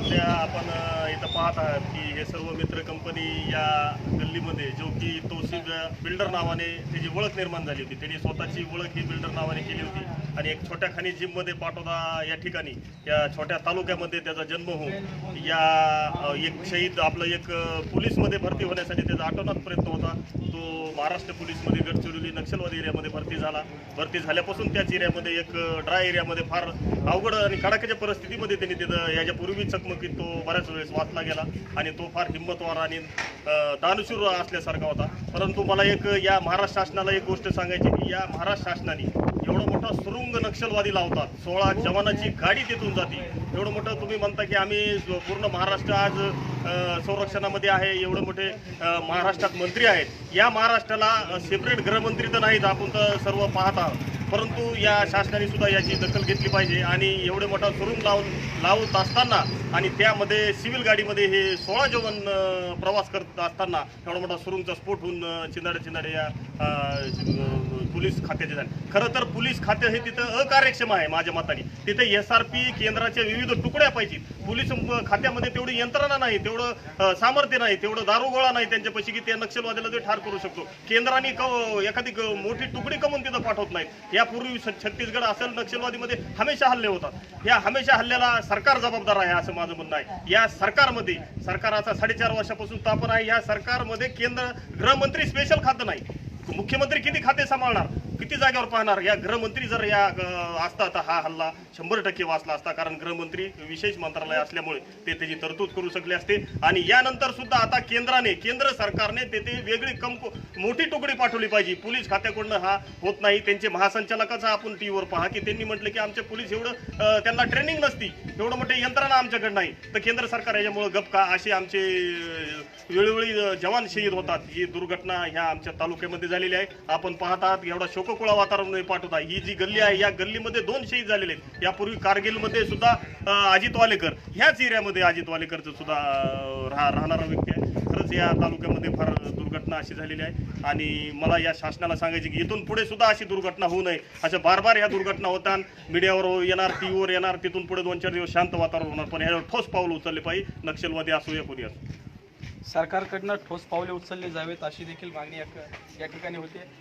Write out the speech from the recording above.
सध्या आपण इथं पाहत आहात की हे सर्व मित्र कंपनी या गल्लीमध्ये जो की तोसिब बिल्डर नावाने त्याची ओळख निर्माण झाली होती. त्यांनी स्वतःची ओळख ही बिल्डर नावाने केली होती. आणि एक छोट्या खानी जिममध्ये पाठवता या ठिकाणी या छोट्या तालुक्यामध्ये त्याचा जन्म होऊन या एक शहीद आपलं एक पोलीसमध्ये भरती होण्यासाठी त्याचा आठवण्यात प्रयत्न होता. तो महाराष्ट्र पोलीसमध्ये गडचिरोली नक्षलवादी एरियामध्ये भरती झाला. भरती झाल्यापासून त्याच एरियामध्ये एक ड्राय एरियामध्ये फार अवघड आणि कडाक्याच्या परिस्थितीमध्ये त्यांनी तिथं याच्यापूर्वी चकमकीत तो बऱ्याच वेळेस वाचला गेला आणि तो फार हिंमतवार आणि दानशूर असल्यासारखा होता. परंतु मला एक या महाराष्ट्र शासनाला एक गोष्ट सांगायची की या महाराष्ट्र शासनाने एवढा मोठा सुरुंग नक्षलवादी लावतात. सोळा जवानाची गाडी तिथून जाते. एवढं मोठं तुम्ही म्हणता की आम्ही पूर्ण महाराष्ट्र आज संरक्षणामध्ये आहे एवढे मोठे महाराष्ट्रात मंत्री आहेत. या महाराष्ट्राला सेपरेट गृहमंत्री तर नाहीत आपण तर सर्व पाहत आहोत. परंतु या शासनाने सुद्धा याची दखल घेतली पाहिजे आणि एवढे मोठा सुरुंग लावून लावत असताना आणि त्यामध्ये सिव्हिल गाडीमध्ये हे सोळा जेवण प्रवास करत असताना एवढा मोठा सुरुंगचा स्फोट होऊन अ, चिंदाडे चिंदाडे या पोलीस खात्याचे झाले. खरं तर पोलीस खाते हे तिथं अकार्यक्षम आहे माझ्या मताने. तिथे एस आर पी केंद्राच्या विविध तुकड्या पाहिजेत पोलीस खात्यामध्ये तेवढी यंत्रणा नाही तेवढं सामर्थ्य नाही तेवढं दारुगोळा नाही त्यांच्यापाशी की त्या नक्षलवाद्याला ते ठार करू शकतो. केंद्राने एखादी मोठी तुकडी कमवून तिथं पाठवत नाहीत. यापूर्वी छत्तीसगड असेल नक्षलवादीमध्ये हमेशा हल्ले होतात. या हमेशा हल्ल्याला सरकार जबाबदार आहे असं माझं म्हणणं आहे. या सरकारमध्ये सरकाराचा साडेचार वर्षापासून स्थापन आहे. या सरकारमध्ये केंद्र गृहमंत्री स्पेशल खातं नाही. मुख्यमंत्री किती खाते सांभाळणार? किती जागेवर पाहणार? या गृहमंत्री जर या असता तर हा हल्ला शंभर टक्के वाचला असता. कारण गृहमंत्री विशेष मंत्रालय असल्यामुळे ते त्याची तरतूद करू शकले असते. आणि यानंतर सुद्धा आता केंद्राने केंद्र सरकारने तेथे वेगळी कंप मोठी तुकडी पाठवली पाहिजे. पोलीस खात्याकडनं हा होत नाही. त्यांचे महासंचालकाचा आपण टीव्हीवर पहा. की त्यांनी म्हटलं की आमचे पोलीस एवढं त्यांना ट्रेनिंग नसती. एवढं मोठे यंत्रणा आमच्याकडे नाही. तर केंद्र सरकार याच्यामुळे गपका असे आमचे वेळोवेळी जवान शहीद होतात. ही दुर्घटना ह्या आमच्या तालुक्यामध्ये झालेली आहे. आपण पाहतात एवढा शोक शोककुळा वातावरण पाठवत. ही जी गल्ली आहे या गल्लीमध्ये दोन शहीद झालेले आहेत. यापूर्वी कारगिलमध्ये सुद्धा अजित वालेकर ह्याच एरियामध्ये अजित वालेकरचं सुद्धा राह राहणारा व्यक्ती आहे. खरंच या तालुक्यामध्ये फार दुर्घटना अशी झालेली आहे. आणि मला या शासनाला सांगायचे की इथून पुढे सुद्धा अशी दुर्घटना होऊ नये. अशा बार बार ह्या दुर्घटना होतात. मीडियावर येणार टीव्हीवर येणार तिथून पुढे दोन चार दिवस शांत वातावरण होणार. पण ह्यावर ठोस पाऊल उचलले पाहिजे. नक्षलवादी असो या कोणी असो. सरकारकडनं ठोस पावले उचलले जावेत अशी देखील मागणी या या ठिकाणी होते.